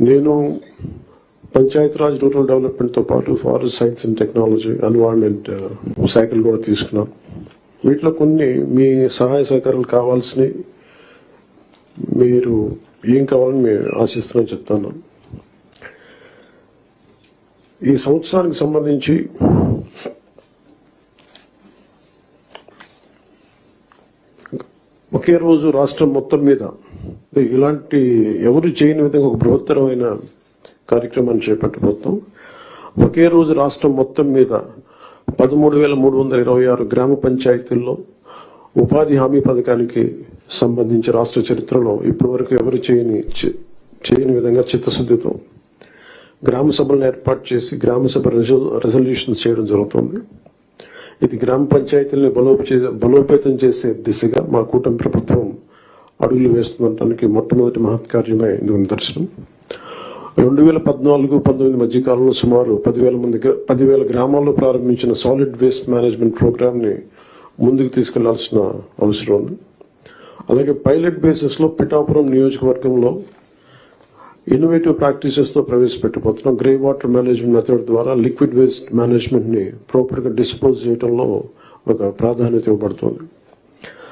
నేను పంచాయతీరాజ్ రూరల్ డెవలప్మెంట్తో పాటు forest science and technology environment శాఖలు కూడా తీసుకున్నాను వీటిలో కొన్ని మీ సహాయ సహకారాలు కావాల్సినవి మీరు ఏం కావాలని మేము ఆశిస్తున్నాం చెప్తాను ఈ సంవత్సరానికి సంబంధించి ఒకే రోజు రాష్ట్రం మొత్తం మీద ఇలాంటి ఎవరు చేయని విధంగా ఒక బృహత్తరమైన కార్యక్రమాన్ని చేపట్టబోతున్నాం. ఒకే రోజు రాష్ట్రం మొత్తం మీద పదమూడు వేల మూడు వందల ఇరవై ఆరు గ్రామ పంచాయతీల్లో ఉపాధి హామీ పథకానికి సంబంధించి రాష్ట్ర చరిత్రలో ఇప్పటివరకు ఎవరు చేయని చేయని విధంగా చిత్తశుద్ధితో గ్రామ సభలను ఏర్పాటు చేసి గ్రామ సభ రెజల్యూషన్స్ చేయడం జరుగుతుంది. ఇది గ్రామ పంచాయతీలను బలోపే- బలోపేతం చేసే దిశగా మా కూటమి ప్రభుత్వం అడుగులు వేస్తుండటానికి మొట్టమొదటి మహత్కార్యమే ఇందుకు నిదర్శనం రెండు వేల పద్నాలుగు పంతొమ్మిది మధ్య కాలంలో సుమారు పదివేల మంది పదివేల గ్రామాల్లో ప్రారంభించిన సాలిడ్ వేస్ట్ మేనేజ్మెంట్ ప్రోగ్రామ్ని ముందుకు తీసుకెళ్ళాల్సిన అవసరం ఉంది. అలాగే పైలట్ బేసిస్లో పిఠాపురం నియోజకవర్గంలో ఇన్నోవేటివ్ ప్రాక్టీసెస్తో ప్రవేశపెట్టబోతున్నాం. గ్రే వాటర్ మేనేజ్మెంట్ మెథడ్ ద్వారా లిక్విడ్ వేస్ట్ మేనేజ్మెంట్ని ప్రాపర్గా డిస్పోజ్ చేయడంలో ఒక ప్రాధాన్యత ఇవ్వబడుతుంది.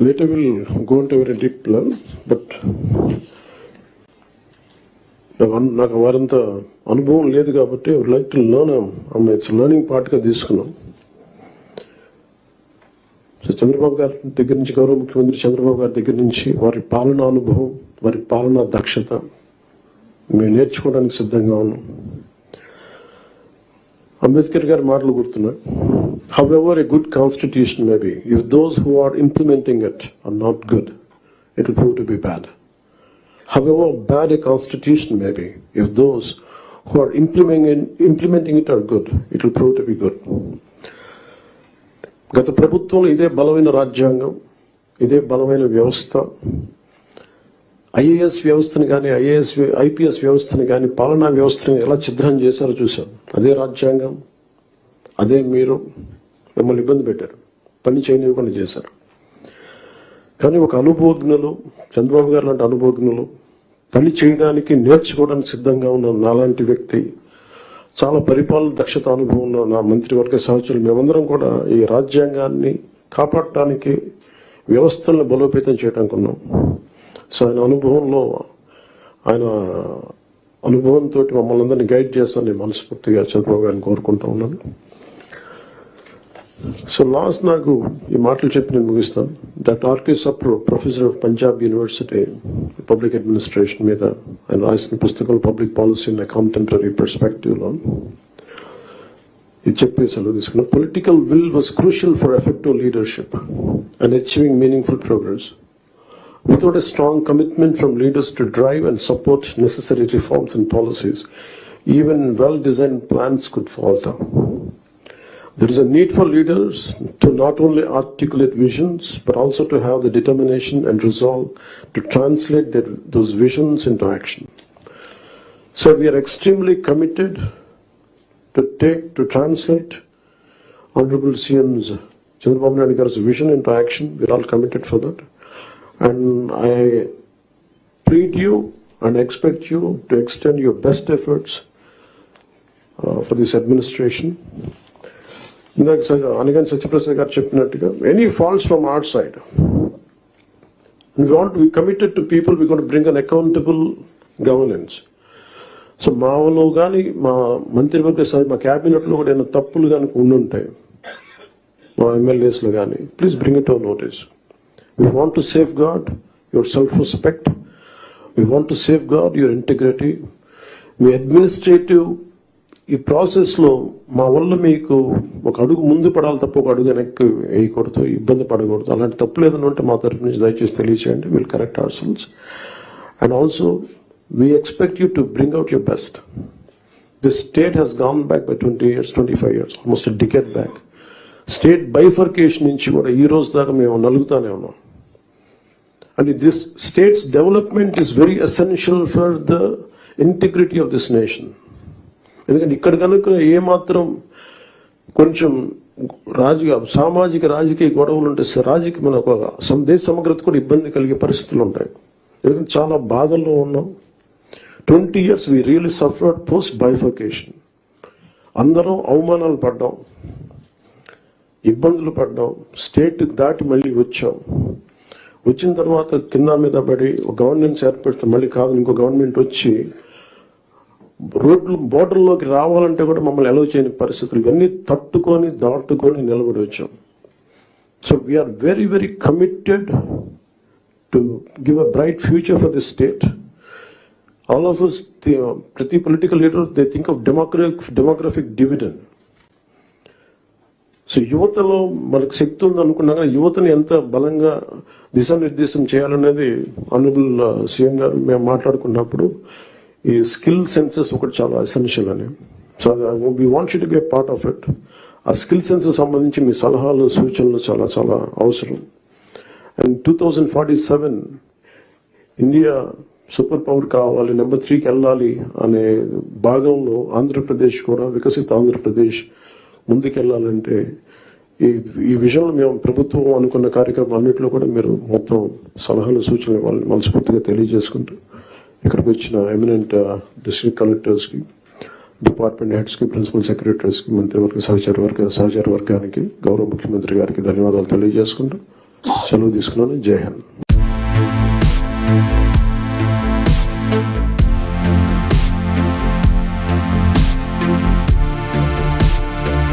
Later we'll go into a very deep level, but నాకు అన్- నాకు వారంత అనుభవం లేదు కాబట్టి like to learn it's learning పార్ట్గా తీసుకున్నాం. సో చంద్రబాబు గారి దగ్గర నుంచి గౌరవ ముఖ్యమంత్రి చంద్రబాబు గారి దగ్గర నుంచి వారి పాలనా అనుభవం వారి పాలనా దక్షత మేము నేర్చుకోవడానికి సిద్ధంగా ఉన్నాం. అంబేద్కర్ గారి మాటలు గుర్తున్నాయి. However a good constitution may be if those who are implementing it are not good it will prove to be bad however bad a constitution may be if those who are implementing implementing it are good it will prove to be good గత ప్రభుత్వంలో ఇదే బలమైన రాజ్యాంగం ఇదే బలమైన వ్యవస్థ. IAS వ్యవస్థను కానీ ఐఏఎస్ ఐపీఎస్ వ్యవస్థను కానీ పాలనా వ్యవస్థను ఎలా ఛిద్రం చేశారో చూశాను అదే రాజ్యాంగం అదే మీరు మిమ్మల్ని ఇబ్బంది పెట్టారు. పని చేయనివ్వకుండా చేశారు. కానీ ఒక అనుభవజ్ఞులు చంద్రబాబు గారు లాంటి అనుభవజ్ఞులు పని చేయడానికి నేర్చుకోవడానికి సిద్ధంగా ఉన్న నాలాంటి వ్యక్తి చాలా పరిపాలన దక్షత అనుభవం ఉన్న నా మంత్రివర్గ సహచరులు మేమందరం కూడా ఈ రాజ్యాంగాన్ని కాపాడటానికి వ్యవస్థలను బలోపేతం చేయడానికి ఉన్నాం. సో ఆయన అనుభవంలో ఆయన అనుభవంతో మమ్మల్ని అందరినీ గైడ్ చేస్తాను నేను మనస్ఫూర్తిగా చంద్రబాబు గారిని కోరుకుంటా ఉన్నాను. సో లాస్ట్ నాకు ఈ మాటలు చెప్పి నేను ముగిస్తాను. Doctor R K Sapru professor of Punjab university public administration మీద ఆయన రాసిన పుస్తకం పబ్లిక్ పాలసీ ఇన్ కాంటెంపరీ పర్స్పెక్టివ్లో ఇది చెప్పే సెలవు తీసుకున్నాను. Political will was crucial for effective leadership and achieving meaningful progress Without a strong commitment from leaders to drive and support necessary reforms and policies, even well designed plans could falter. There is a need for leaders to not only articulate visions, but also to have the determination and resolve to translate their, those visions into action. So we are extremely committed to take, to translate Honorable CM's Chandrababu Naidu vision into action. We're all committed for that. And I plead you and expect you to extend your best efforts for this administration administration. ఇందాక అనగాని సత్యప్రసాద్ గారు చెప్పినట్టుగా any faults from our side we want we committed to people we want bring an accountable governance so మాలో కానీ మా మంత్రివర్గ సభ మా క్యాబినెట్లో కూడా ఏమైనా తప్పులు కనుక ఉండుంటాయి మా ఎమ్మెల్యేస్లో కానీ please bring it our notice We want to safeguard yourself We want want safeguard safeguard your me administrative ఈ ప్రాసెస్లో మా వల్ల మీకు ఒక అడుగు ముందు పడాలి తప్ప ఒక అడుగు వెనక్కి వేయకూడదు ఇబ్బంది పడకూడదు. అలాంటి తప్పులు ఏదైనా ఉంటే మా తరఫు నుంచి దయచేసి తెలియచేయండి. Will correct ourselves and also we expect you to bring out your best this state has gone back by twenty years twenty five years almost decade back state bifurcation నుంచి కూడా ఈ రోజు దాకా మేము నలుగుతానే ఉన్నాం. And this state's development is very essential for the integrity of this nation ఎందుకంటే ఇక్కడ కనుక ఏమాత్రం కొంచెం రాజకీయ సామాజిక రాజకీయ గొడవలు ఉంటే రాజకీయ మన ఒక దేశ సమగ్రత కూడా ఇబ్బంది కలిగే పరిస్థితులు ఉంటాయి. ఎందుకంటే చాలా బాధల్లో ఉన్నాం. Twenty years we really suffered post bifurcation అందరం అవమానాలు పడ్డాం. ఇబ్బందులు పడ్డాం. స్టేట్ దాటి మళ్ళీ వచ్చాం. వచ్చిన తర్వాత కింద మీద పడి ఒక గవర్నెన్స్ ఏర్పడితే మళ్ళీ కాదు ఇంకో గవర్నమెంట్ వచ్చి రోడ్లు బోర్డర్లోకి రావాలంటే కూడా మమ్మల్ని అలౌ చేయని పరిస్థితులు. ఇవన్నీ తట్టుకొని దాటుకొని నిలబడి వచ్చాం. So we are very very committed to give a bright future for the state all of ప్రతి political leader they think of demographic demographic dividend so యువతలో మనకు శక్తి ఉంది అనుకున్నా కానీ యువతను ఎంత బలంగా దిశానిర్దేశం చేయాలనేది అనుబుల్ సీఎం uh, గారు మేము మాట్లాడుకున్నప్పుడు ఈ స్కిల్ సెన్సెస్ ఒకటి చాలా ఎసెన్షియల్ అని. So we want to be part of it uh skill census సంబంధించి మీ సలహాలు సూచనలు చాలా చాలా అవసరం. And two thousand forty seven India super power కావాలి నెంబర్ త్రీకి వెళ్ళాలి అనే భాగంలో ఆంధ్రప్రదేశ్ కూడా వికసిత ఆంధ్రప్రదేశ్ ముందుకెళ్ళాలంటే ఈ ఈ విషయంలో మేము ప్రభుత్వం అనుకున్న కార్యక్రమం అన్నింటిలో కూడా మీరు మొత్తం సలహాలు సూచనలు ఇవ్వాలని మనస్ఫూర్తిగా తెలియజేసుకుంటూ ఇక్కడికి వచ్చిన ఎమినెంట్ డిస్ట్రిక్ట్ కలెక్టర్స్కి డిపార్ట్మెంట్ హెడ్స్కి ప్రిన్సిపల్ సెక్రటరీస్కి మంత్రివర్గ సహచార వర్గ సహచార వర్గానికి గౌరవ ముఖ్యమంత్రి గారికి ధన్యవాదాలు తెలియజేసుకుంటూ సెలవు తీసుకున్నాను. జై హింద్.